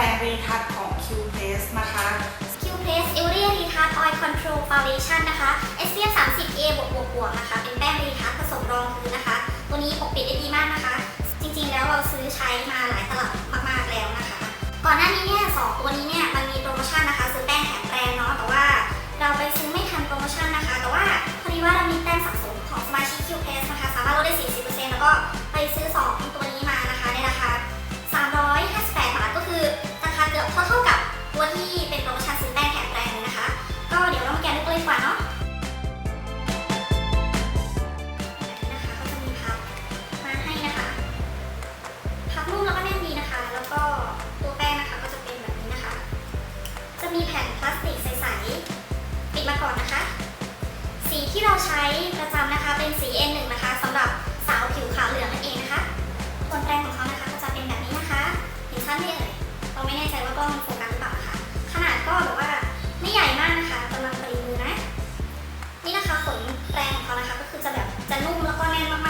แปลงรีทัชของ Q Place นะคะ Q Place Area Retouch Oil Control Foundation นะคะ SPF 30 A บวกบวกบวกนะคะ เป็นแป้งรีทัชผสมรองพื้นนะคะ ตัวนี้ปกปิดได้ดีมากนะคะ จริงๆแล้วเราซื้อใช้มาหลายตลับมากๆแล้วนะคะ ก่อนหน้านี้เนี่ย ที่เราใช้ประจำนะคะเป็นสี N1 นะคะสำหรับสาวผิวขาวเหลืองนั่นเองนะคะบนแปรงของเขานะคะก็จะเป็นแบบนี้นะคะเห็นชัดไเอ่ยเราไม่แน่ใจว่ากล้องโฟกัสหรือเปล่านะคะขนาดก็แบบว่าไม่ใหญ่มากนะคะกำลังปริมือนะ นี่นะคะขนแปรงของเขานะคะก็คือจะแบบจะนุ่มแล้วก็แน่นม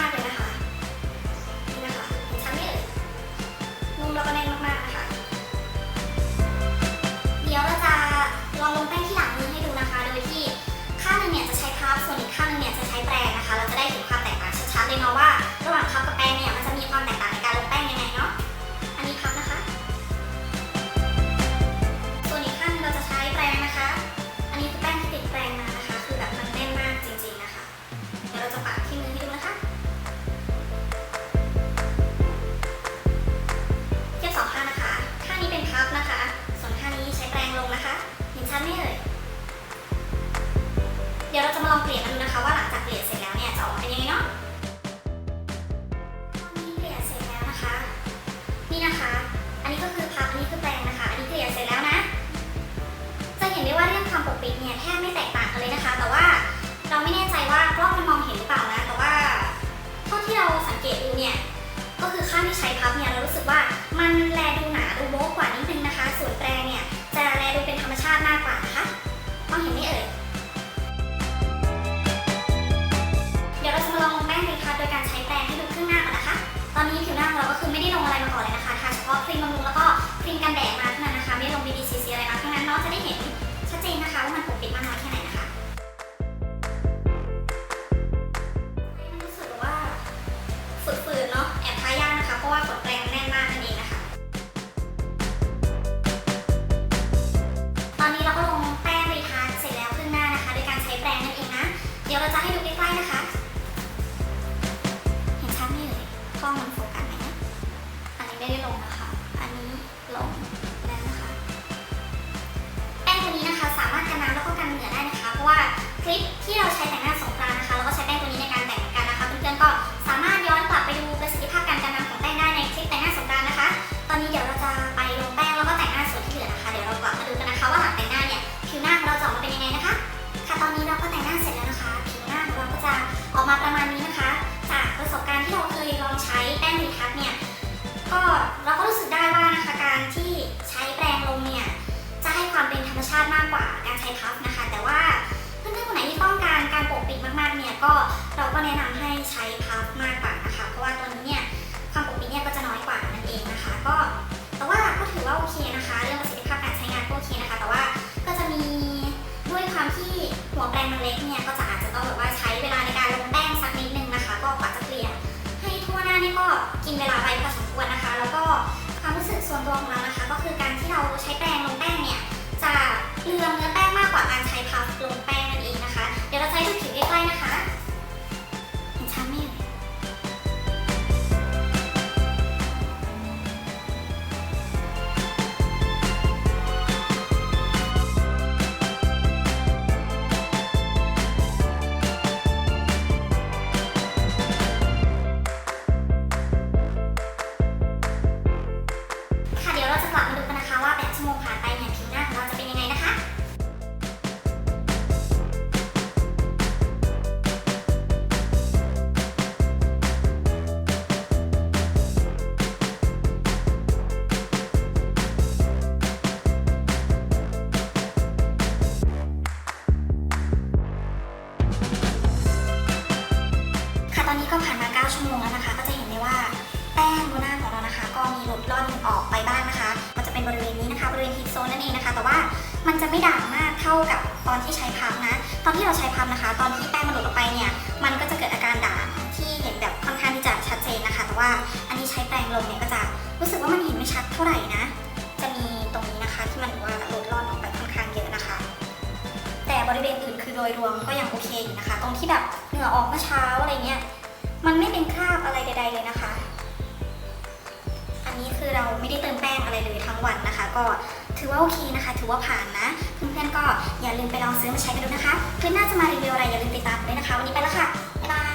าก 换一 ดี๋ยวเราจะให้ดูใกล้ๆนะคะ เห็นชัดไหมเลยกล้องมันโฟกัสไหมอันนี้ไม่ได้ลงนะคะ อันนี้ลงแล้วนะคะ แป้งตัวนี้นะคะ สามารถกันน้ำแล้วก็กันเหงื่อได้นะคะ เพราะว่าคลิปที่เราใช้แต่งหน้าสงกรานนะคะ เราก็ใช้แป้งตัวนี้ในการ แต่งหน้าเสร็จแล้วนะคะผิวหน้าของเราก็จะออกมาประมาณนี้นะคะ จากประสบการณ์ที่เราเคยลองใช้แป้งรีทัชเนี่ยก็เราก็รู้สึกได้ว่านะคะการที่ใช้แปรงลงเนี่ยจะให้ความเป็นธรรมชาติมากกว่าการใช้พัฟนะคะ แต่ว่าเพื่อนๆคนไหนที่ต้องการการปกปิดมากๆเนี่ยก็เราก็แนะนำให้ใช้พัฟมากกว่า ที่หัวแปรงมันเล็กเนี่ยก็จะอาจจะต้องแบบว่าใช้เวลาในการลงแป้งสักนิดนึงนะคะ ก็กว่าจะเกลี่ยให้ทั่วหน้านี่ก็กินเวลาไปพอสมควรนะคะ แล้วก็ความรู้สึกส่วนตัวของเรานะคะ มันจะไม่ด่างมากเท่ากับตอนที่ใช้พับนะ ตอนที่เราใช้พับนะคะ ตอนที่แป้งมันหลุดออกไปเนี่ย มันก็จะเกิดอาการด่างที่เห็นแบบค่อนข้างที่จะชัดเจนนะคะ แต่ว่าอันนี้ใช้แปรงลงเนี่ยก็จะรู้สึกว่ามันเห็นไม่ชัดเท่าไหร่นะ จะมีตรงนี้นะคะที่มันว่าหลุดร่อนออกไปค่อนข้างเยอะนะคะ แต่บริเวณอื่นคือโดยรวมก็ยังโอเคอยู่นะคะ ตรงที่แบบเหงื่อออกเมื่อเช้าอะไรเงี้ย มันไม่เป็นคราบอะไรใด ๆ เลยนะคะ อันนี้คือเราไม่ได้เติมแป้งอะไรเลยทั้งวันนะคะ ก็ ถือว่าโอเคนะคะ ถือว่าผ่านนะ เพื่อนๆก็อย่าลืมไปลองซื้อมาใช้กันดูนะคะ คลิปหน้าจะมารีวิวอะไรอย่าลืมติดตามด้วยนะคะ วันนี้ไปแล้วค่ะ บ๊ายบาย